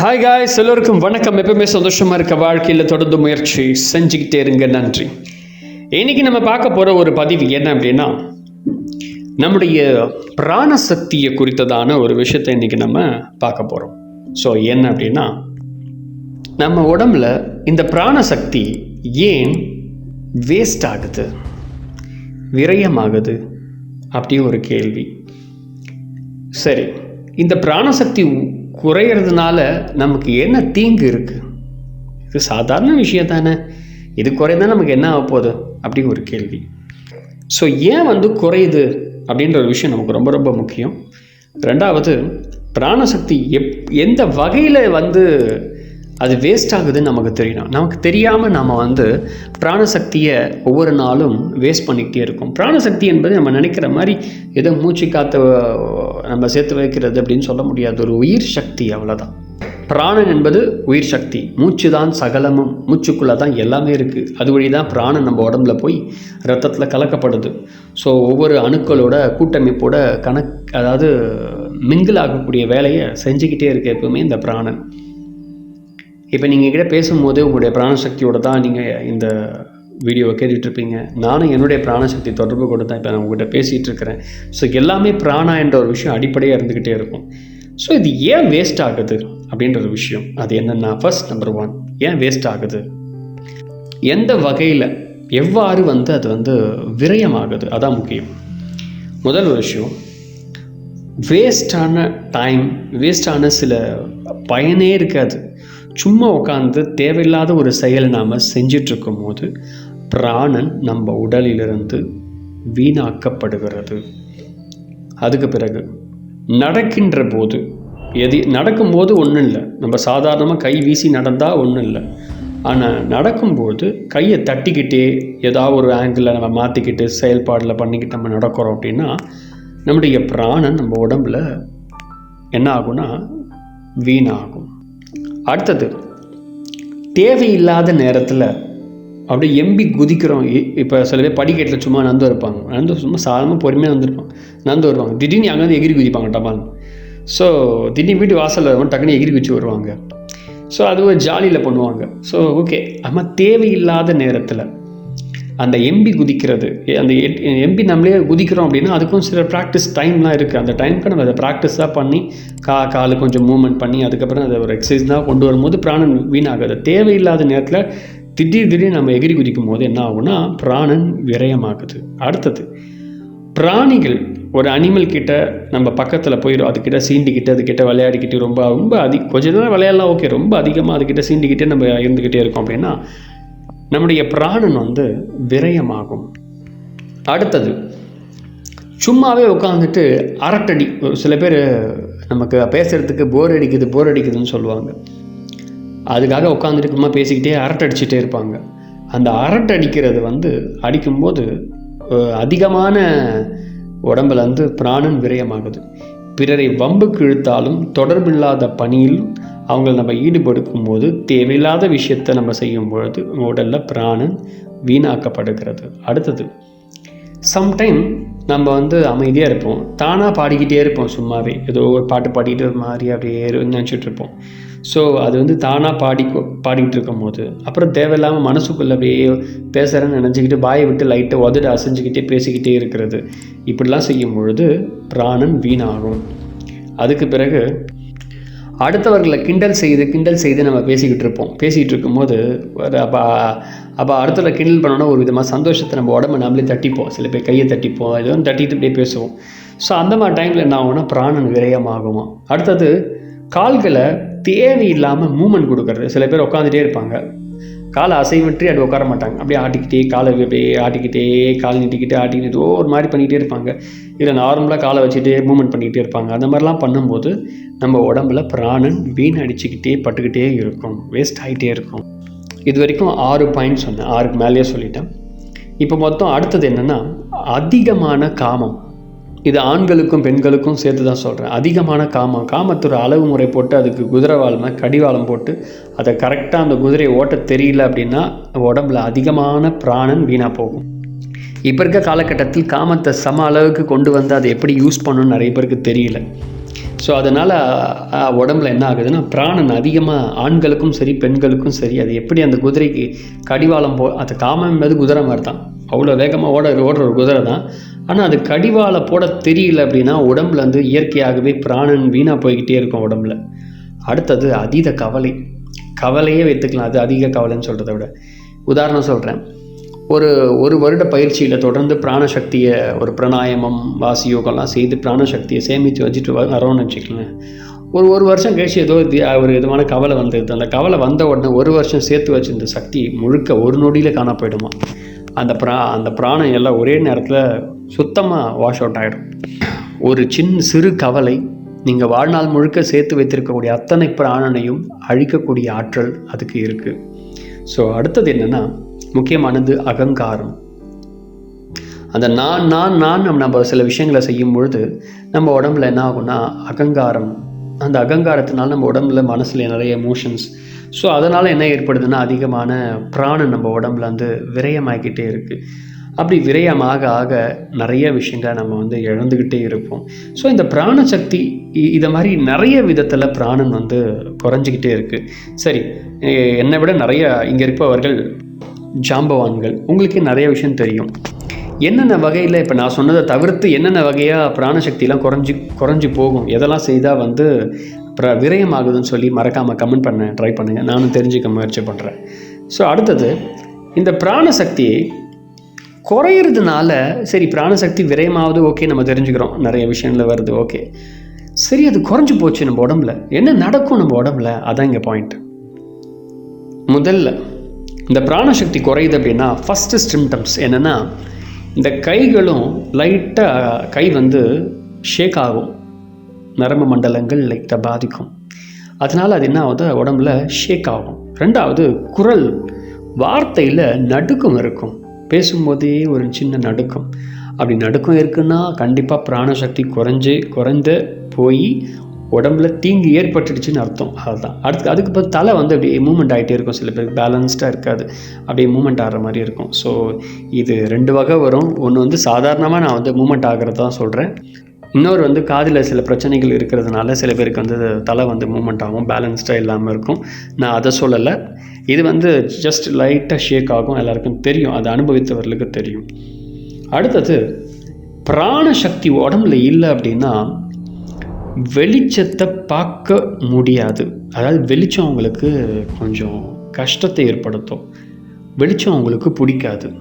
Hi guys எல்லோருக்கும் வணக்கம். எப்பவுமே சந்தோஷமாக இருக்க வாழ்க்கையில் தொடர்ந்து முயற்சி செஞ்சுக்கிட்டே இருங்க. நன்றி. இன்னைக்கு நம்ம பார்க்க போகிற ஒரு பதிவு என்ன அப்படின்னா நம்முடைய பிராணசக்தியை குறித்ததான ஒரு விஷயத்தை இன்னைக்கு நம்ம பார்க்க போகிறோம் ஸோ என்ன அப்படின்னா நம்ம உடம்புல இந்த பிராணசக்தி ஏன் வேஸ்ட் ஆகுது? விரயமாகுது? அப்படி ஒரு கேள்வி. சரி இந்த பிராணசக்தி குறையிறதுனால நமக்கு என்ன தீங்கு இருக்குது இது சாதாரண விஷயம் தானே. இது குறைந்தா நமக்கு என்ன ஆக போகுது? அப்படின்னு ஒரு கேள்வி. ஸோ ஏன் வந்து குறையுது? அப்படின்ற ஒரு விஷயம் நமக்கு ரொம்ப ரொம்ப முக்கியம். ரெண்டாவது பிராணசக்தி எப் எந்த வகையில் வந்து அது வேஸ்ட் ஆகுதுன்னு நமக்கு தெரியணும். நமக்கு தெரியாமல் நாம் வந்து பிராணசக்தியை ஒவ்வொரு நாளும் வேஸ்ட் பண்ணிக்கிட்டே இருக்கோம். பிராணசக்தி என்பது நம்ம நினைக்கிற மாதிரி ஏதோ மூச்சு காற்று நம்ம சேர்த்து வைக்கிறது அப்படின்னு சொல்ல முடியாது. ஒரு உயிர் சக்தி அவ்வளோதான் பிராணன் என்பது உயிர் சக்தி. மூச்சு தான் சகலமும். மூச்சுக்குள்ளே தான் எல்லாமே இருக்குது அது வழி தான் பிராணன் நம்ம உடம்புல போய் ரத்தத்தில் கலக்கப்படுது. ஸோ ஒவ்வொரு அணுக்களோட கூட்டமைப்போட கணக் அதாவது மிங்கிள் ஆகக்கூடிய வேலையை செஞ்சுக்கிட்டே இருக்க எப்பவுமே இந்த பிராணன். இப்போ நீங்கள் கிட்ட பேசும்போது உங்களுடைய பிராணசக்தியோட தான் நீங்கள் இந்த வீடியோவை கேட்டுட்ருப்பீங்க. நானும் என்னுடைய பிராணசக்தி தொடர்பு கொண்டு தான் இப்போ நான் உங்கள்கிட்ட பேசிகிட்டு இருக்கிறேன் ஸோ எல்லாமே பிராணா என்ற ஒரு விஷயம் அடிப்படையாக இருந்துக்கிட்டே இருக்கும். ஸோ இது ஏன் வேஸ்ட் ஆகுது அப்படின்ற ஒரு விஷயம். அது என்னென்னா ஃபர்ஸ்ட் நம்பர் ஒன் ஏன் வேஸ்ட் ஆகுது? எந்த வகையில் எவ்வாறு வந்து அது வந்து விரயமாகுது? அதான் முக்கியம். முதல் ஒரு விஷயம் வேஸ்டான டைம் வேஸ்டான சில பயனே இருக்காது. சும்மா உட்காந்து தேவையில்லாத ஒரு செயலை நாம் செஞ்சிட்ருக்கும் போது பிராணன் நம்ம உடலிலிருந்து வீணாக்கப்படுகிறது. அதுக்கு பிறகு நடக்கின்ற போது எது நடக்கும்போது ஒன்றும் இல்லை நம்ம சாதாரணமாக கை வீசி நடந்தால் ஒன்றும் இல்லை ஆனால் நடக்கும்போது கையை தட்டிக்கிட்டே ஏதாவது ஒரு ஆங்கிளில் நம்ம மாற்றிக்கிட்டு செயல்பாடில் பண்ணிக்கிட்டு நம்ம நடக்கிறோம் அப்படின்னா நம்முடைய பிராணன் நம்ம உடம்புல என்ன ஆகும்னா வீணாகும். அடுத்தது தேவையில்லாத நேரத்தில் அப்படியே எம்பி குதிக்கிறோம். இப்போ சில பேர் படிக்கட்டில் சும்மா நந்து இருப்பாங்க நந்து சும்மா சாதாரணமாக பொறுமையாக வந்துருப்பாங்க நந்து வருவாங்க. திடீர்னு அங்கேருந்து எகிரி குதிப்பாங்க டபால் ஸோ திடீர்னு வீட்டு வாசலில் வருவாங்க. டக்குன்னு எகிரி குச்சி வருவாங்க. ஸோ அது ஒரு ஜாலியில் பண்ணுவாங்க. ஸோ ஓகே ஆமாம் தேவையில்லாத நேரத்தில் அந்த எம்பி குதிக்கிறது அந்த எம்பி நம்மளே குதிக்கிறோம் அப்படின்னா அதுக்கும் சில ப்ராக்டிஸ் டைம்லாம் இருக்குது அந்த டைமுக்கு நம்ம அதை ப்ராக்டிஸாக பண்ணி கா காலு கொஞ்சம் மூவ்மெண்ட் பண்ணி அதுக்கப்புறம் அதை ஒரு எக்ஸசைஸ் தான் கொண்டு வரும்போது பிராணம் வீணாகாது. தேவையில்லாத நேரத்தில் திடீர் திடீர் நம்ம எகிரி குதிக்கும் போது என்ன ஆகும்னா பிராணன் விரயமாகுது. அடுத்தது பிராணிகள் ஒரு அனிமல் கிட்ட நம்ம பக்கத்தில் போயிடும் அதுக்கிட்ட சீண்டிக்கிட்டு அதுக்கிட்ட விளையாடிக்கிட்டு ரொம்ப ரொம்ப அதி கொஞ்ச நேரம் விளையாடலாம் ஓகே ரொம்ப அதிகமாக அதுக்கிட்ட சீண்டிக்கிட்டே நம்ம இருந்துக்கிட்டே இருக்கோம் அப்படின்னா நம்முடைய பிராணன் வந்து விரயமாகும். அடுத்தது சும்மாவே உட்காந்துட்டு அரட்டடி ஒரு சில பேர் நமக்கு பேசுகிறதுக்கு போர் அடிக்குது போர் அடிக்குதுன்னு சொல்லுவாங்க. அதுக்காக உட்காந்துட்டு சும்மா பேசிக்கிட்டே அரட்டடிச்சிட்டே இருப்பாங்க. அந்த அரட்டடிக்கிறது வந்து அடிக்கும்போது அதிகமான உடம்புல வந்து பிராணன் விரயமாகுது. பிறரை வம்புக்கு இழுத்தாலும் தொடர்பில்லாத பணியில் அவங்கள நம்ம ஈடுபடுத்தும் போது தேவையில்லாத விஷயத்தை நம்ம செய்யும் பொழுது உடலில் பிராணன் வீணாக்கப்படுகிறது. அடுத்தது சம்டைம் நம்ம வந்து அமைதியாக இருப்போம். தானாக பாடிக்கிட்டே இருப்போம் சும்மாவே. ஏதோ ஒரு பாட்டு பாடிக்கிட்டு ஒரு மாதிரி அப்படியே நினச்சிட்டு இருப்போம். ஸோ அது வந்து தானாக பாடி பாடிக்கிட்டு இருக்கும் போது அப்புறம் தேவையில்லாமல் மனசுக்குள்ளே அப்படியே பேசுகிறேன்னு நினச்சிக்கிட்டு வாயை விட்டு லைட்டை உதடு அசைஞ்சிக்கிட்டே பேசிக்கிட்டே இருக்கிறது. இப்படிலாம் செய்யும் பொழுது பிராணன் வீணாகும். அதுக்கு பிறகு அடுத்தவர்களை கிண்டல் செய்து கிண்டல் செய்து நம்ம பேசிக்கிட்டு இருப்போம். பேசிக்கிட்டு இருக்கும்போது அப்போ அப்போ அடுத்தவரை கிண்டல் பண்ணோன்னா ஒரு விதமாக சந்தோஷத்தை நம்ம உடம்பு நம்மளே தட்டிப்போம். சில பேர் கையை தட்டிப்போம். ஏதோ தட்டிட்டு இப்படியே பேசுவோம். ஸோ அந்த மாதிரி டைமில் என்ன ஆகும்னா பிராணன் விரயமாகுமா? அடுத்தது கால்களை தேவையில்லாமல் மூமெண்ட் கொடுக்கறது. சில பேர் உட்காந்துட்டே இருப்பாங்க. காலை அசைவற்றி அப்படி உட்கார மாட்டாங்க. அப்படியே ஆட்டிக்கிட்டே காலை அப்படியே ஆட்டிக்கிட்டே கால் நீட்டிக்கிட்டே ஆட்டிக்கிட்டு ஒரு மாதிரி பண்ணிக்கிட்டே இருப்பாங்க. இல்லை நார்மலாக காலை வச்சுட்டே மூமெண்ட் பண்ணிக்கிட்டே இருப்பாங்க. அந்த மாதிரிலாம் பண்ணும்போது நம்ம உடம்புல பிராணன் வீண் அடிச்சுக்கிட்டே பட்டுக்கிட்டே இருக்கும் வேஸ்ட் ஆகிட்டே இருக்கும். இது வரைக்கும் ஆறு பாயிண்ட் சொன்னேன் ஆறுக்கு மேலேயே சொல்லிட்டேன். இப்போ மொத்தம் அடுத்தது என்னென்னா அதிகமான காமம். இது ஆண்களுக்கும் பெண்களுக்கும் சேர்த்து தான் சொல்கிறேன் அதிகமான காமம். காமத்தோட அளவு முறை போட்டு அதுக்கு குதிரை குதிரைவாளம் கடிவாளம் போட்டு அதை கரெக்டாக அந்த குதிரையை ஓட்ட தெரியல அப்படின்னா உடம்புல அதிகமான பிராணன் வீணாக போகும். இப்போ இருக்க காலகட்டத்தில் காமத்தை சம அளவுக்கு கொண்டு வந்து அதை எப்படி யூஸ் பண்ணணும்னு நிறைய பேருக்கு தெரியல. ஸோ அதனால் உடம்புல என்ன ஆகுதுன்னா பிராணன் அதிகமாக ஆண்களுக்கும் சரி பெண்களுக்கும் சரி அது எப்படி அந்த குதிரைக்கு கடிவாளம் போ அது காமம் குதிரை மாதிரி தான் அவ்வளோ வேகமாக ஓட ஓடுற ஒரு குதிரை தான். ஆனால் அது கடிவாளை போட தெரியல அப்படின்னா உடம்புல வந்து இயற்கையாகவே பிராணன் வீணாக போய்கிட்டே இருக்கும் உடம்புல. அடுத்தது அதீத கவலை. கவலையே வைத்துக்கலாம். அது அதிக கவலைன்னு சொல்கிறத விட. உதாரணம் சொல்கிறேன் ஒரு ஒரு வருட பயிற்சியில் தொடர்ந்து பிராணசக்தியை ஒரு பிராணாயாமம் வாசி யோகம்லாம் செய்து பிராணசக்தியை சேமித்து வச்சுட்டு வரோன்னு வச்சுக்கலாம் ஒரு ஒரு வருஷம் கழிச்சு ஏதோ ஒரு விதமான கவலை வந்துடுது அந்த கவலை வந்த உடனே ஒரு வருஷம் சேர்த்து வச்சிருந்த சக்தி முழுக்க ஒரு நொடியில் காண போயிடுமா? அந்த பிரா அந்த பிராணம் எல்லாம் ஒரே நேரத்தில் சுத்தமாக வாஷ் அவுட் ஆகிடும் ஒரு சின்ன சிறு கவலை நீங்கள் வாழ்நாள் முழுக்க சேர்த்து வைத்திருக்கக்கூடிய அத்தனை பிராணனையும் அழிக்கக்கூடிய ஆற்றல் அதுக்கு இருக்குது ஸோ அடுத்தது என்னென்னா முக்கியமானது அகங்காரம். அந்த நான் நான் நான் நம்ம நம்ம சில விஷயங்களை செய்யும் பொழுது நம்ம உடம்புல என்ன ஆகும்னா அகங்காரம். அந்த அகங்காரத்தினால நம்ம உடம்புல மனசில் நிறைய எமோஷன்ஸ் ஸோ அதனால் என்ன ஏற்படுதுன்னா அதிகமான பிராணம் நம்ம உடம்புல வந்து விரயமாகிக்கிட்டே இருக்குது அப்படி விரயமாக ஆக நிறைய விஷயங்களை நம்ம வந்து இழந்துக்கிட்டே இருப்போம். ஸோ இந்த பிராணசக்தி சக்தி இதை மாதிரி நிறைய விதத்தில் பிராணன் வந்து குறைஞ்சிக்கிட்டே இருக்குது சரி என்னை விட நிறைய இங்கே இருப்பவர்கள் ஜாம்பவான்கள். உங்களுக்கே நிறைய விஷயம் தெரியும். என்னென்ன வகையில் இப்போ நான் சொன்னதை தவிர்த்து என்னென்ன வகையாக பிராணசக்திலாம் குறைஞ்சி குறைஞ்சி போகும்? எதெல்லாம் செய்தால் வந்து பிர விரயமாகுதுன்னு சொல்லி மறக்காமல் கமெண்ட் பண்ண ட்ரை பண்ணுங்கள் நானும் தெரிஞ்சுக்க முயற்சி பண்ணுறேன் ஸோ அடுத்தது இந்த பிராணசக்தியை குறையிறதுனால சரி பிராணசக்தி விரயமாவது ஓகே நம்ம தெரிஞ்சுக்கிறோம். நிறைய விஷயங்கள் வருது ஓகே. சரி அது குறைஞ்சி போச்சு நம்ம உடம்புல. என்ன நடக்கும் நம்ம உடம்புல? அதான் இங்கே பாயிண்ட் முதல்ல இந்த பிராணசக்தி குறையுது அப்படின்னா ஃபஸ்ட்டு சிம்டம்ஸ் என்னென்னா இந்த கைகளும் லைட்டாக கை வந்து ஷேக் ஆகும். நரம்பு மண்டலங்கள் லைட்டாக பாதிக்கும். அதனால் அது என்ன ஆகுது? உடம்புல ஷேக் ஆகும். ரெண்டாவது குரல். வார்த்தையில் நடுக்கம் இருக்கும். பேசும்போதே ஒரு சின்ன நடுக்கம். அப்படி நடுக்கம் இருக்குன்னா கண்டிப்பாக பிராணசக்தி குறைஞ்சு குறைந்து போய் உடம்புல தீங்கு ஏற்பட்டுடுச்சுன்னு அர்த்தம். அதுதான் அடுத்து அதுக்கு இப்போ தலை வந்து அப்படியே மூமெண்ட் ஆகிட்டே இருக்கும். சில பேருக்கு பேலன்ஸ்டாக இருக்காது. அப்படியே மூமெண்ட் ஆகிற மாதிரி இருக்கும். ஸோ இது ரெண்டு வகை வரும். ஒன்று வந்து சாதாரணமாக நான் வந்து மூமெண்ட் ஆகிறது தான் சொல்கிறேன் இன்னொரு வந்து காதில் சில பிரச்சனைகள் இருக்கிறதுனால சில பேருக்கு வந்து தலை வந்து மூமெண்ட் ஆகும். பேலன்ஸ்டாக இல்லாமல் இருக்கும். நான் அதை சொல்லலை. இது வந்து ஜஸ்ட் லைட்டாக ஷேக் ஆகும். எல்லாருக்கும் தெரியும். அதை அனுபவித்தவர்களுக்கு தெரியும். அடுத்தது பிராண சக்தி உடம்புல இல்லை அப்படின்னா வெளிச்சத்தை பார்க்க முடியாது. அதாவது வெளிச்சம் அவங்களுக்கு கொஞ்சம் கஷ்டத்தை ஏற்படுத்தும். வெளிச்சம் அவங்களுக்கு பிடிக்காது.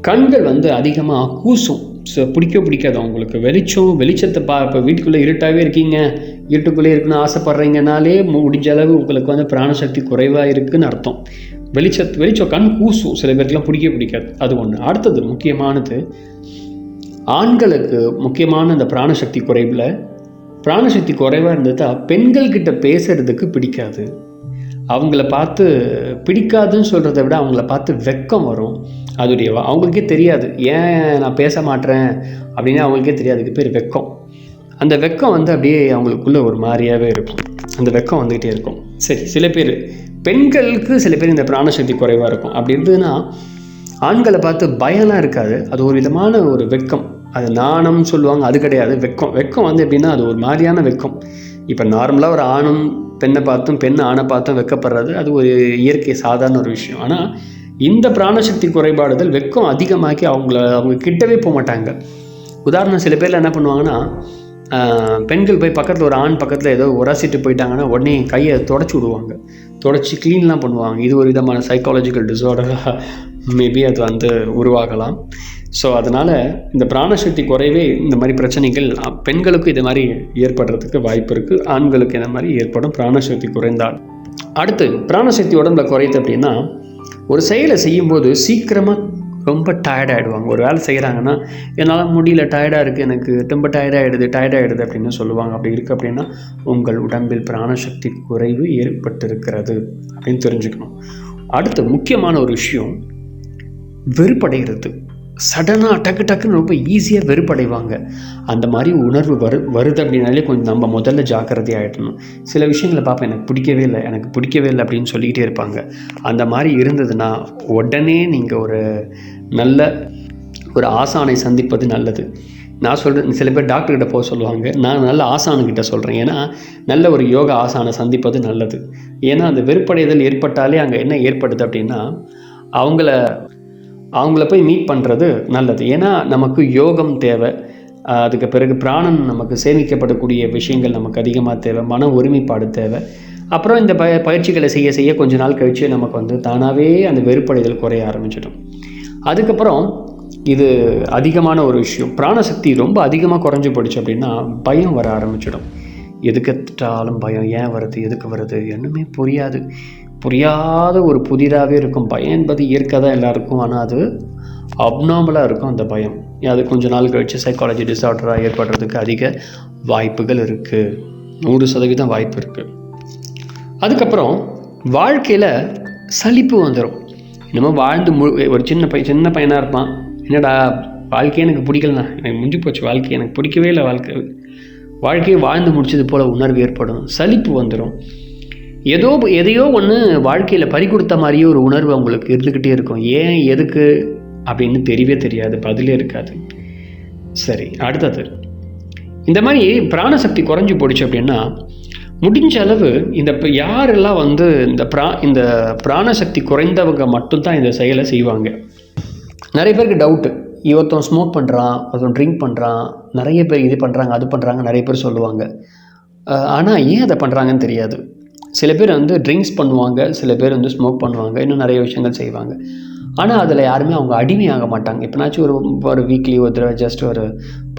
கண்கள் வந்து அதிகமாக கூசும். ஸோ பிடிக்க பிடிக்காது அவங்களுக்கு. வெளிச்சம் வெளிச்சத்தை பா இப்போ வீட்டுக்குள்ளே இருட்டாகவே இருக்கீங்க. இருட்டுக்குள்ளே இருக்குன்னு ஆசைப்பட்றீங்கனாலே முடிஞ்ச அளவு உங்களுக்கு வந்து பிராணசக்தி குறைவாக இருக்குன்னு அர்த்தம். வெளிச்சத்து வெளிச்சம் கண் கூசும். சில பேருக்குலாம் பிடிக்க பிடிக்காது. அது ஒன்று அடுத்தது முக்கியமானது ஆண்களுக்கு முக்கியமான அந்த பிராணசக்தி குறைவில் பிராணசக்தி குறைவாக இருந்ததா பெண்கள்கிட்ட பேசுகிறதுக்கு பேசுறதுக்கு பிடிக்காது. அவங்கள பார்த்து பிடிக்காதுன்னு சொல்கிறத விட அவங்கள பார்த்து வெக்கம் வரும். அதுடைய அவங்களுக்கே தெரியாது. ஏன் நான் பேச மாட்டேறேன்? அப்படின்னு அவங்களுக்கே தெரியாது. அதுக்கு பேர் வெக்கம். அந்த வெக்கம் வந்து அப்படியே அவங்களுக்குள்ளே ஒரு மாதிரியாகவே இருக்கும். அந்த வெக்கம் வந்துக்கிட்டே இருக்கும். சரி சில பேர் பெண்களுக்கு சில பேர் இந்த பிராணசக்தி குறைவாக இருக்கும். அப்படி இருந்ததுன்னா ஆண்களை பார்த்து பயம்லாம் இருக்காது. அது ஒரு விதமான ஒரு வெக்கம். அது நாணம் சொல்லுவாங்க அது கிடையாது. வெக்கம் வெக்கம் வந்து எப்படின்னா அது ஒரு மாதிரியான வெக்கம். இப்போ நார்மலாக ஒரு ஆணும் பெண்ணை பார்த்தும் பெண் ஆணை பார்த்தும் வெக்கப்படுறது அது ஒரு இயற்கை சாதாரண ஒரு விஷயம். ஆனால் இந்த பிராணசக்தி குறைபாடுதல் வெக்கம் அதிகமாக்கி அவங்கள அவங்க கிட்டவே போக மாட்டாங்க. உதாரணம் சில பேரில் என்ன பண்ணுவாங்கன்னா பெண்கள் போய் பக்கத்தில் ஒரு ஆண் பக்கத்தில் ஏதோ உரசிட்டு போயிட்டாங்கன்னா உடனே கையை தொடச்சி விடுவாங்க. தொடச்சி க்ளீன்லாம் பண்ணுவாங்க. இது ஒரு விதமான சைக்காலஜிக்கல் டிஸார்டராக மேபி அது வந்து உருவாகலாம். ஸோ அதனால் இந்த பிராணசக்தி குறைவே இந்த மாதிரி பிரச்சனைகள் பெண்களுக்கு இது மாதிரி ஏற்படுறதுக்கு வாய்ப்பு இருக்குது ஆண்களுக்கு இந்த மாதிரி ஏற்படும் பிராணசக்தி குறைந்தால். அடுத்து பிராணசக்தி உடம்புல குறையுது அப்படின்னா ஒரு செயலை செய்யும்போது சீக்கிரமாக ரொம்ப டயர்டாகிடுவாங்க ஒரு வேலை செய்கிறாங்கன்னா என்னால் முடியல டயர்டாக இருக்குது எனக்கு ரொம்ப டயர்டாகிடுது டயர்டாகிடுது அப்படின்னு சொல்லுவாங்க. அப்படி இருக்குது அப்படின்னா உங்கள் உடம்பில் பிராணசக்தி குறைவு ஏற்பட்டிருக்கிறது அப்படின்னு தெரிஞ்சுக்கணும். அடுத்து முக்கியமான ஒரு விஷயம் வெறுப்படைகிறது. சடனாக டக்கு டக்குன்னு ரொம்ப ஈஸியாக வெறுப்படைவாங்க. அந்த மாதிரி உணர்வு வரு வருது அப்படின்னாலே கொஞ்சம் நம்ம முதல்ல ஜாக்கிரதையாகிடணும் சில விஷயங்களை பார்ப்பேன் எனக்கு பிடிக்கவே இல்லை எனக்கு பிடிக்கவே இல்லை அப்படின்னு சொல்லிக்கிட்டே இருப்பாங்க. அந்த மாதிரி இருந்ததுன்னா உடனே நீங்கள் ஒரு நல்ல ஒரு ஆசானை சந்திப்பது நல்லது. நான் சொல்கிறேன் சில பேர் டாக்டர்கிட்ட போக சொல்லுவாங்க. நான் நல்ல ஆசானுக்கிட்ட சொல்கிறேன் ஏன்னா நல்ல ஒரு யோகா ஆசானை சந்திப்பது நல்லது. ஏன்னா அந்த வெறுப்படைதல் ஏற்பட்டாலே அங்கே என்ன ஏற்படுது அப்படின்னா அவங்கள அவங்கள போய் மீட் பண்ணுறது நல்லது. ஏன்னா நமக்கு யோகம் தேவை. அதுக்கு பிறகு பிராணன் நமக்கு சேமிக்கப்படக்கூடிய விஷயங்கள் நமக்கு அதிகமாக தேவை. மன ஒருமைப்பாடு தேவை. அப்புறம் இந்த பய பயிற்சிகளை செய்ய செய்ய கொஞ்ச நாள் கழிச்சு நமக்கு வந்து தானாகவே அந்த வெறுப்படைதல் குறைய ஆரம்பிச்சிடும். அதுக்கப்புறம் இது அதிகமான ஒரு விஷயம். பிராணசக்தி ரொம்ப அதிகமாக குறைஞ்சி போயிடுச்சு அப்படின்னா பயம் வர ஆரம்பிச்சிடும். எதுக்கெட்டாலும் பயம் ஏன் வருது? எதுக்கு வருது? என்னமே புரியாது. புரியாத ஒரு புதிராகவே இருக்கும். பயம் என்பது இயற்கை தான் எல்லாருக்கும். ஆனால் அது அப்நார்மலாக இருக்கும் அந்த பயம். அது கொஞ்ச நாள் கழிச்சு சைக்காலஜி டிஸார்டராக ஏற்படுறதுக்கு அதிக வாய்ப்புகள் இருக்குது நூறு சதவீதம் வாய்ப்பு இருக்குது அதுக்கப்புறம் வாழ்க்கையில் சலிப்பு வந்துடும் நம்ம வாழ்ந்து மு ஒரு சின்ன பையன் சின்ன பையனாக இருப்பான். என்னடா வாழ்க்கையே எனக்கு பிடிக்கலண்ணா. எனக்கு முடிஞ்சு போச்சு வாழ்க்கை. எனக்கு பிடிக்கவே இல்லை வாழ்க்கை. வாழ்க்கையை வாழ்ந்து முடிச்சது போல் உணர்வு ஏற்படும். சலிப்பு வந்துடும் ஏதோ எதையோ ஒன்று வாழ்க்கையில் பறி கொடுத்த மாதிரியே ஒரு உணர்வு அவங்களுக்கு இருந்துக்கிட்டே இருக்கும். ஏன் எதுக்கு அப்படின்னு தெரியவே தெரியாது பதிலே இருக்காது. சரி அடுத்தது. இந்த மாதிரி பிராணசக்தி குறைஞ்சி போயிடுச்சு அப்படின்னா முடிஞ்ச அளவு இந்த இப்போ யாரெல்லாம் வந்து இந்த பிரா இந்த பிராணசக்தி குறைந்தவங்க மட்டும்தான் இந்த செயலை செய்வாங்க. நிறைய பேருக்கு டவுட்டு ஒருத்தன் ஸ்மோக் பண்ணுறான் ஒருத்தன் ட்ரிங்க் பண்ணுறான் நிறைய பேர் இது பண்ணுறாங்க அது பண்ணுறாங்க நிறைய பேர் சொல்லுவாங்க. ஆனால் ஏன் அதை பண்ணுறாங்கன்னு தெரியாது. சில பேர் வந்து ட்ரிங்க்ஸ் பண்ணுவாங்க சில பேர் வந்து ஸ்மோக் பண்ணுவாங்க இன்னும் நிறைய விஷயங்கள் செய்வாங்க. ஆனால் அதில் யாருமே அவங்க அடிமையாக மாட்டாங்க. எப்போனாச்சும் ஒரு ஒரு வீக்லி ஒரு தடவை ஜஸ்ட் ஒரு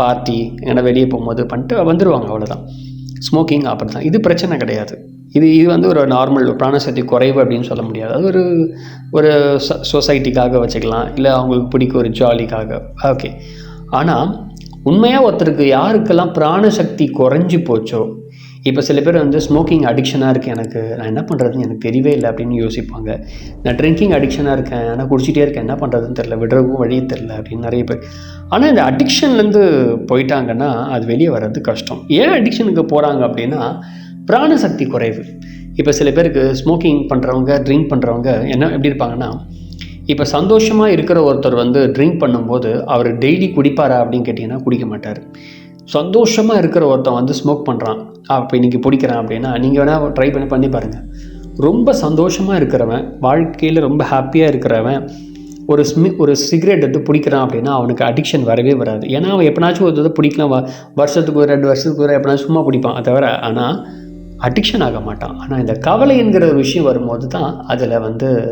பார்ட்டி ஏன்னா வெளியே போகும்போது பண்ணிட்டு வந்துடுவாங்க அவ்வளோதான் ஸ்மோக்கிங் அப்படி தான் இது பிரச்சனை கிடையாது. இது இது வந்து ஒரு நார்மல் பிராணசக்தி குறைவு அப்படின்னு சொல்ல முடியாது. அது ஒரு ஒரு சொசைட்டிக்காக வச்சுக்கலாம். இல்லை அவங்களுக்கு பிடிக்க ஒரு ஜாலிக்காக ஓகே ஆனால் உண்மையாக ஒருத்தருக்கு யாருக்கெல்லாம் பிராணசக்தி குறைஞ்சி போச்சோ இப்போ சில பேர் வந்து ஸ்மோக்கிங் அடிக்ஷனாக இருக்குது எனக்கு நான் என்ன பண்ணுறதுன்னு எனக்கு தெரியவே இல்லை அப்படின்னு யோசிப்பாங்க. நான் ட்ரிங்கிங் அடிக்ஷனாக இருக்கேன். ஆனால் குடிச்சிட்டே இருக்கேன். என்ன பண்ணுறதுன்னு தெரில விடுறதுக்கும் வழியே தெரில அப்படின்னு நிறைய பேர். ஆனால் இந்த அடிக்ஷன்லேருந்து போயிட்டாங்கன்னா அது வெளியே வர்றது கஷ்டம். ஏன் அடிக்ஷனுக்கு போகிறாங்க அப்படின்னா பிராணசக்தி குறைவு. இப்போ சில பேருக்கு ஸ்மோக்கிங் பண்ணுறவங்க ட்ரிங்க் பண்ணுறவங்க என்ன எப்படி இருப்பாங்கன்னா இப்போ சந்தோஷமாக இருக்கிற ஒருத்தர் வந்து ட்ரிங்க் பண்ணும்போது அவர் டெய்லி குடிப்பாரா அப்படின்னு கேட்டிங்கன்னா குடிக்க மாட்டார். சந்தோஷமாக இருக்கிற ஒருத்தன் வந்து ஸ்மோக் பண்ணுறான் அப்போ இன்றைக்கி பிடிக்கிறான் அப்படின்னா நீங்கள் வேணால் ட்ரை பண்ணி பண்ணி பாருங்கள் ரொம்ப சந்தோஷமாக இருக்கிறவன் வாழ்க்கையில் ரொம்ப ஹாப்பியாக இருக்கிறவன் ஒரு ஸ்மி ஒரு சிகரெட் எடுத்து பிடிக்கிறான் அப்படின்னா அவனுக்கு அடிக்ஷன் வரவே வராது. ஏன்னா அவன் எப்போனாச்சும் ஒரு இதை பிடிக்கலாம். வ- வருஷத்துக்கு ஒரு ரெண்டு வருஷத்துக்கு ஒரு எப்பனாச்சும் சும்மா பிடிப்பான். தவிர ஆனால் அடிக்ஷன் ஆக மாட்டான். ஆனால் இந்த கவலை என்கிற ஒரு விஷயம் வரும்போது தான் அதில் வந்து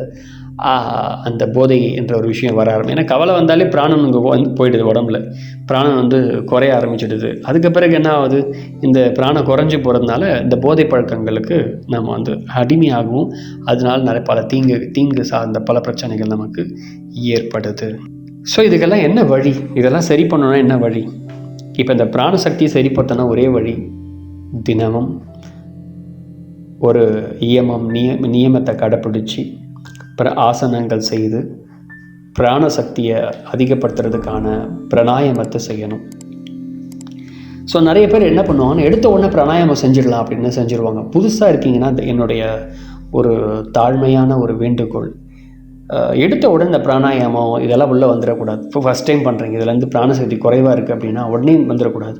அந்த போதை என்ற ஒரு விஷயம் வர ஆரம்பி ஏன்னா கவலை வந்தாலே பிராணன் இங்கே வந்து போயிடுது உடம்புல. பிராணன் வந்து குறைய ஆரம்பிச்சிடுது. அதுக்கு பிறகு என்ன ஆகுது? இந்த பிராணம் குறைஞ்சி போகிறதுனால இந்த போதை பழக்கங்களுக்கு நம்ம வந்து அடிமையாகவும் அதனால நிறைய பல தீங்கு தீங்கு சார்ந்த பல பிரச்சனைகள் நமக்கு ஏற்படுது. ஸோ இதுக்கெல்லாம் என்ன வழி? இதெல்லாம் சரி பண்ணணும்னா என்ன வழி? இப்போ இந்த பிராணசக்தியை சரிப்படுத்தினா ஒரே வழி தினமும் ஒரு இயமம் நிய நியமத்தை கடைப்பிடிச்சு பிற ஆசனங்கள் செய்து பிராண சக்தியை அதிகப்படுத்துறதுக்கான பிராணாயாமத்தை செய்யணும். ஸோ நிறைய பேர் என்ன பண்ணுவாங்கன்னா எடுத்த உடனே பிராணாயாமம் செஞ்சிடலாம் அப்படின்னு செஞ்சுருவாங்க. புதுசாக இருக்கீங்கன்னா என்னுடைய ஒரு தாழ்மையான ஒரு வேண்டுகோள் எடுத்த உடனே இந்த பிராணாயாமம் இதெல்லாம் உள்ளே வந்துடக்கூடாது. இப்போ ஃபஸ்ட் டைம் பண்ணுறீங்க இதுலேருந்து பிராணசக்தி குறைவாக இருக்குது அப்படின்னா உடனே வந்துடக்கூடாது.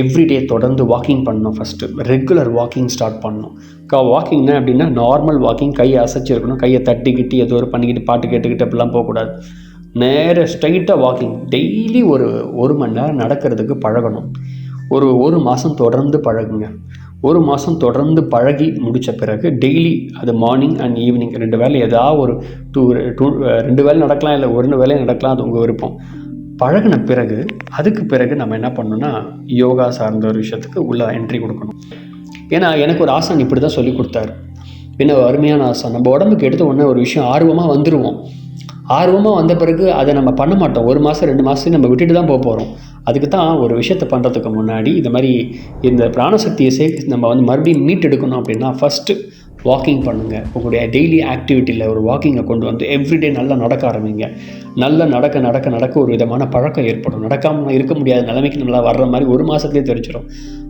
எவ்ரிடே தொடர்ந்து வாக்கிங் பண்ணணும் ஃபஸ்ட்டு ரெகுலர் வாக்கிங் ஸ்டார்ட் பண்ணணும். கா வாக்கிங்னா அப்படின்னா நார்மல் வாக்கிங் கையை அசைச்சிருக்கணும் கையை தட்டிக்கிட்டு ஏதோ ஒரு பண்ணிக்கிட்டு பாட்டு கேட்டுக்கிட்டு அப்படிலாம் போகக்கூடாது. நேர ஸ்ட்ரைட்டாக வாக்கிங் டெய்லி ஒரு ஒரு மணி நேரம் நடக்கிறதுக்கு பழகணும். ஒரு ஒரு மாதம் தொடர்ந்து பழகுங்க. ஒரு மாதம் தொடர்ந்து பழகி முடித்த பிறகு டெய்லி அது மார்னிங் அண்ட் ஈவினிங் ரெண்டு வேளை ஏதாவது ஒரு டூ டூ ரெண்டு வேளை நடக்கலாம் இல்லை ஒரு வேலையும் நடக்கலாம் அது உங்கள் விருப்பம். பழகின பிறகு அதுக்கு பிறகு நம்ம என்ன பண்ணணும்னா யோகா சார்ந்த ஒரு விஷயத்துக்கு உள்ள என்ட்ரி கொடுக்கணும். ஏன்னா எனக்கு ஒரு ஆசான் இப்படி தான் சொல்லி கொடுத்தாரு. என்ன அருமையான ஆசான். நம்ம உடம்புக்கு எடுத்த உடனே ஒரு விஷயம் ஆர்வமாக வந்துடுவோம் ஆர்வமாக வந்த பிறகு அதை நம்ம பண்ண மாட்டோம். ஒரு மாதம் ரெண்டு மாதத்துக்கு நம்ம விட்டுட்டு தான் போக போகிறோம் அதுக்கு தான் ஒரு விஷயத்தை பண்ணுறதுக்கு முன்னாடி இந்த மாதிரி இந்த பிராணசக்தியை சே நம்ம வந்து மறுபடியும் மீட் எடுக்கணும் அப்படின்னா ஃபஸ்ட்டு வாக்கிங் பண்ணுங்கள் உங்களுடைய டெய்லி ஆக்டிவிட்டியில் ஒரு வாக்கிங்கை கொண்டு வந்து எவ்ரிடே நல்லா நடக்க ஆரம்பிங்க. நல்லா நடக்க நடக்க நடக்க ஒரு விதமான பழக்கம் ஏற்படும். நடக்காமல் இருக்க முடியாத நிலைமைக்கு நல்லா வர்ற மாதிரி ஒரு மாதத்துலேயே தெரிஞ்சிடும்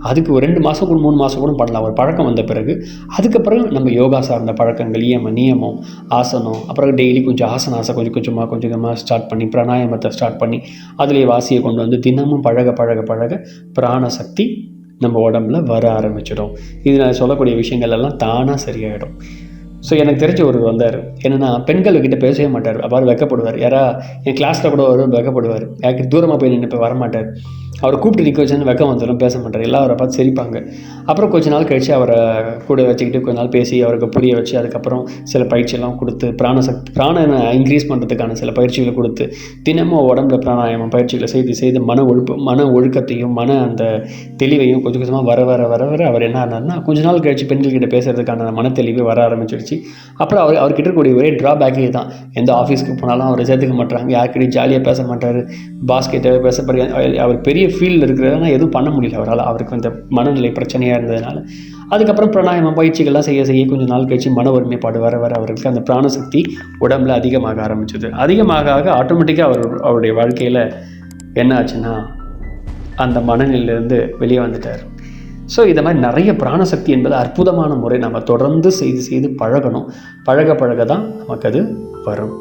அதுக்கு ஒரு ரெண்டு மாதம் கூட மூணு மாதம் கூட பண்ணலாம். ஒரு பழக்கம் வந்த பிறகு அதுக்கப்புறம் நம்ம யோகா சார்ந்த பழக்கங்கள் நியம நியமம் ஆசனம் அப்புறம் டெய்லி கொஞ்சம் ஆசன ஆசை கொஞ்சம் கொஞ்சமாக கொஞ்சம் கொஞ்சமாக ஸ்டார்ட் பண்ணி பிராணாயாமத்தை ஸ்டார்ட் பண்ணி அதுலேயே வாசியை கொண்டு வந்து தினமும் பழக பழக பழக பிராணசக்தி நம்ம உடம்புல வர ஆரம்பிச்சிடும். இது நான் சொல்லக்கூடிய விஷயங்கள் எல்லாம் தானாக சரியாயிடும். ஸோ எனக்கு தெரிஞ்ச ஒரு வந்தார். என்னென்னா பெண்கள் கிட்ட பேசவே மாட்டார். அவ்வாறு வெக்கப்படுவார். யாரா என் கிளாஸில் கூட வரும் வெக்கப்படுவார் யாருக்கு தூரமாக போய் நின்று இப்போ வரமாட்டார். அவரை கூப்பிட்டு நிற்க வச்சுன்னு வெக்கம் வந்துடும் பேச மாட்டார். எல்லாம் அவரை பார்த்து சிரிப்பாங்க. அப்புறம் கொஞ்ச நாள் கழித்து அவரை கூட வச்சுக்கிட்டு கொஞ்ச நாள் பேசி அவருக்கு புரிய வச்சு அதுக்கப்புறம் சில பயிற்சியெல்லாம் கொடுத்து பிராணசக்தி பிராண இன்க்ரீஸ் பண்ணுறதுக்கான சில பயிற்சிகளை கொடுத்து தினமும் உடம்புல பிராணாயாமம் பயிற்சிகளை செய்து செய்து மன ஒழுப்பு மன ஒழுக்கத்தையும் மன அந்த தெளிவையும் கொஞ்சம் கொஞ்சமாக வர வர வர வர அவர் என்ன ஆனார்னா கொஞ்ச நாள் கழிச்சு பெண்கள்கிட்ட பேசுறதுக்கான மன தெளிவு வர ஆரம்பிச்சிருச்சு. அப்புறம் அவர் அவர்கிட்ட இருக்கக்கூடிய ஒரே ட்ராபேக்கே தான். எந்த ஆஃபீஸ்க்கு போனாலும் அவர் சேர்த்துக்க மாட்டாங்க யார்கிட்டையும் ஜாலியாக பேச மாட்டார். பாஸ்கெட்டை பேச அவர் பெரிய ஃபீல்டில் இருக்கிறதுனா எதுவும் பண்ண முடியல அவரால். அவருக்கு இந்த மனநிலை பிரச்சனையாக இருந்ததுனால. அதுக்கப்புறம் பிராணாயம பயிற்சிகள்லாம் செய்ய செய்ய கொஞ்சம் நாள் கழிச்சு மன ஒருமைப்பாடு வர வர அவருக்கு அந்த பிராணசக்தி உடம்புல அதிகமாக ஆரம்பிச்சது. அதிகமாக ஆக ஆட்டோமேட்டிக்காக அவர் அவருடைய வாழ்க்கையில் என்ன ஆச்சுன்னா அந்த மனநிலையிலேருந்து வெளியே வந்துட்டார். ஸோ இதை மாதிரி நிறைய பிராணசக்தி என்பது அற்புதமான முறை நம்ம தொடர்ந்து செய்து செய்து பழகணும். பழக பழக தான் நமக்கு அது வரும்.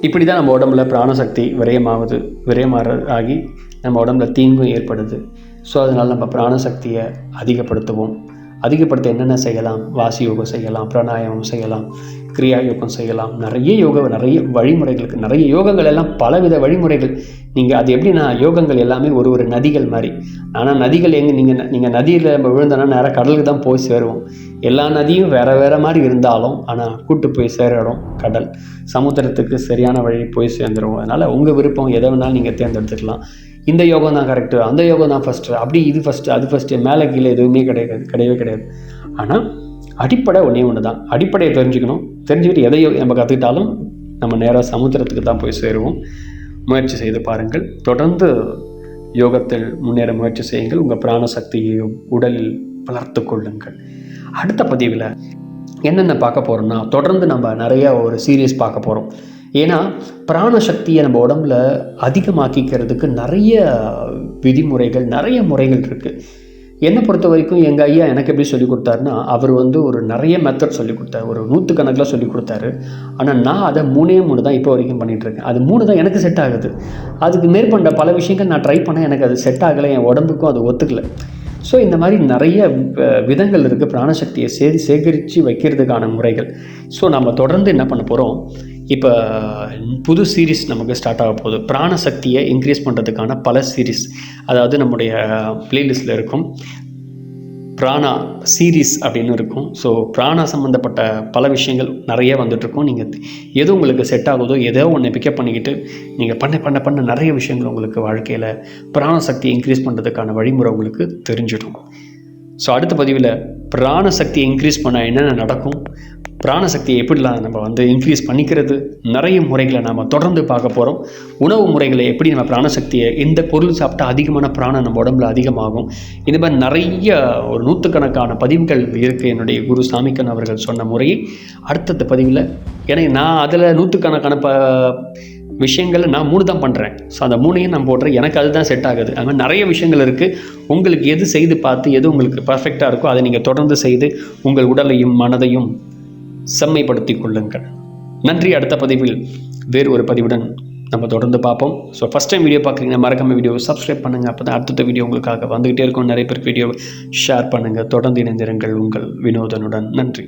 இப்படி தான் நம்ம உடம்புல பிராணசக்தி விரயமாகுது விரயமாற ஆகி நம்ம உடம்புல தீங்கும் ஏற்படுது. ஸோ அதனால் நம்ம பிராணசக்தியை அதிகப்படுத்துவோம். அதிகப்படுத்த என்னென்ன செய்யலாம்? வாசி யோகம் செய்யலாம் பிராணாயாமம் செய்யலாம் கிரியா யோகம் செய்யலாம். நிறைய யோக நிறைய வழிமுறைகளுக்கு நிறைய யோகங்கள் எல்லாம் பலவித வழிமுறைகள். நீங்கள் அது எப்படின்னா யோகங்கள் எல்லாமே ஒரு ஒரு நதிகள் மாதிரி. ஆனால் நதிகள் எங்கே நீங்கள் நீங்கள் நதியில் நம்ம விழுந்தோன்னா நேராக கடலுக்கு தான் போய் சேருவோம். எல்லா நதியும் வேறு வேறு மாதிரி இருந்தாலும் ஆனால் கூட்டு போய் சேரிடும் கடல். சமுத்திரத்துக்கு சரியான வழி போய் சேர்ந்துருவோம். அதனால் உங்கள் விருப்பம் எதை வேணாலும் நீங்கள் தேர்ந்தெடுத்துக்கலாம். இந்த யோகம் தான் கரெக்டு அந்த யோகம் தான் ஃபஸ்ட்டு அப்படி இது ஃபஸ்ட்டு அது ஃபஸ்ட்டு மேலே கீழே எதுவுமே கிடையாது கிடையவே கிடையாது. ஆனால் அடிப்படை ஒன்றே ஒன்று தான் அடிப்படையை தெரிஞ்சுக்கணும். தெரிஞ்சுக்கிட்டு எதையோ நம்ம கற்றுக்கிட்டாலும் நம்ம நேராக சமுத்திரத்துக்கு தான் போய் சேருவோம். முயற்சி செய்து பாருங்கள். தொடர்ந்து யோகத்தில் முன்னேற முயற்சி செய்யுங்கள். உங்கள் பிராணசக்தியையும் உடலில் வளர்த்து கொள்ளுங்கள். அடுத்த பதிவில் என்னென்ன பார்க்க போகிறோம்னா தொடர்ந்து நம்ம நிறையா ஒரு சீரியஸ் பார்க்க போகிறோம் ஏன்னா பிராணசக்தியை நம்ம உடம்புல அதிகமாக்கிக்கிறதுக்கு நிறைய விதிமுறைகள் நிறைய முறைகள் இருக்குது என்னை பொறுத்த வரைக்கும் எங்கள் ஐயா எனக்கு எப்படி சொல்லிக் கொடுத்தாருன்னா அவர் வந்து ஒரு நிறைய மெத்தட் சொல்லிக் கொடுத்தாரு. ஒரு நூற்றுக்கணக்கில் சொல்லிக் கொடுத்தாரு. ஆனால் நான் அதை மூணே மூணு தான் இப்போ வரைக்கும் பண்ணிகிட்ருக்கேன் அது மூணு தான் எனக்கு செட் ஆகுது. அதுக்கு மேற்கொண்ட பல விஷயங்கள் நான் ட்ரை பண்ணேன். எனக்கு அது செட் ஆகலை. என் உடம்புக்கும் அது ஒத்துக்கலை. ஸோ இந்த மாதிரி நிறைய விதங்கள் இருக்குது பிராணசக்தியை சே சேகரித்து வைக்கிறதுக்கான முறைகள். ஸோ நம்ம தொடர்ந்து என்ன பண்ண போகிறோம் இப்போ புது சீரீஸ் நமக்கு ஸ்டார்ட் ஆக போகுது. பிராணசக்தியை இன்க்ரீஸ் பண்ணுறதுக்கான பல சீரீஸ் அதாவது நம்முடைய ப்ளேலிஸ்ட்டில் இருக்கும். பிராணா சீரீஸ் அப்படின்னு இருக்கும். ஸோ பிராணா சம்மந்தப்பட்ட பல விஷயங்கள் நிறைய வந்துட்டுருக்கும் நீங்கள் எது உங்களுக்கு செட் ஆகுதோ ஏதோ ஒன்று பிக்கப் பண்ணிக்கிட்டு நீங்கள் பண்ண பண்ண பண்ண நிறைய விஷயங்கள் உங்களுக்கு வாழ்க்கையில் பிராணசக்தியை இன்க்ரீஸ் பண்ணுறதுக்கான வழிமுறை உங்களுக்கு தெரிஞ்சிடும். ஸோ அடுத்த பதிவில் பிராணசக்தியை இன்க்ரீஸ் பண்ண என்னென்ன நடக்கும்? பிராணசக்தியை எப்படிலாம் நம்ம வந்து இன்க்ரீஸ் பண்ணிக்கிறது? நிறைய முறைகளை நாம் தொடர்ந்து பார்க்க போகிறோம் உணவு முறைகளை எப்படி நம்ம பிராணசக்தியை எந்த பொருள் சாப்பிட்டா அதிகமான பிராணம் நம்ம உடம்புல அதிகமாகும்? இந்த மாதிரி நிறைய ஒரு நூற்றுக்கணக்கான பதிவுகள் இருக்குது என்னுடைய குரு சாமிக்கன் அவர்கள் சொன்ன முறையை அடுத்தடுத்த பதிவில் ஏன்னா நான் அதில் நூற்றுக்கணக்கான ப விஷயங்களை நான் மூணு தான் பண்ணுறேன் ஸோ அந்த மூணையும் நான் போடுறேன். எனக்கு அதுதான் செட் ஆகுது. அது மாதிரி நிறைய விஷயங்கள் இருக்குது உங்களுக்கு எது செய்து பார்த்து எது உங்களுக்கு பர்ஃபெக்டாக இருக்கோ அதை நீங்கள் தொடர்ந்து செய்து உங்கள் உடலையும் மனதையும் செம்மைப்படுத்தி கொள்ளுங்கள். நன்றி. அடுத்த பதிவில் வேறு ஒரு பதிவுடன் நம்ம தொடர்ந்து பார்ப்போம். ஸோ ஃபஸ்ட் டைம் வீடியோ பார்க்குறீங்கன்னா மறக்காம வீடியோ சப்ஸ்கிரைப் பண்ணுங்கள் அப்போ தான் அடுத்த வீடியோ உங்களுக்காக வந்துகிட்டே இருக்கும். நிறைய பேருக்கு வீடியோ ஷேர் பண்ணுங்கள் தொடர்ந்து இணைந்திருங்கள் உங்கள் வினோதனுடன். நன்றி.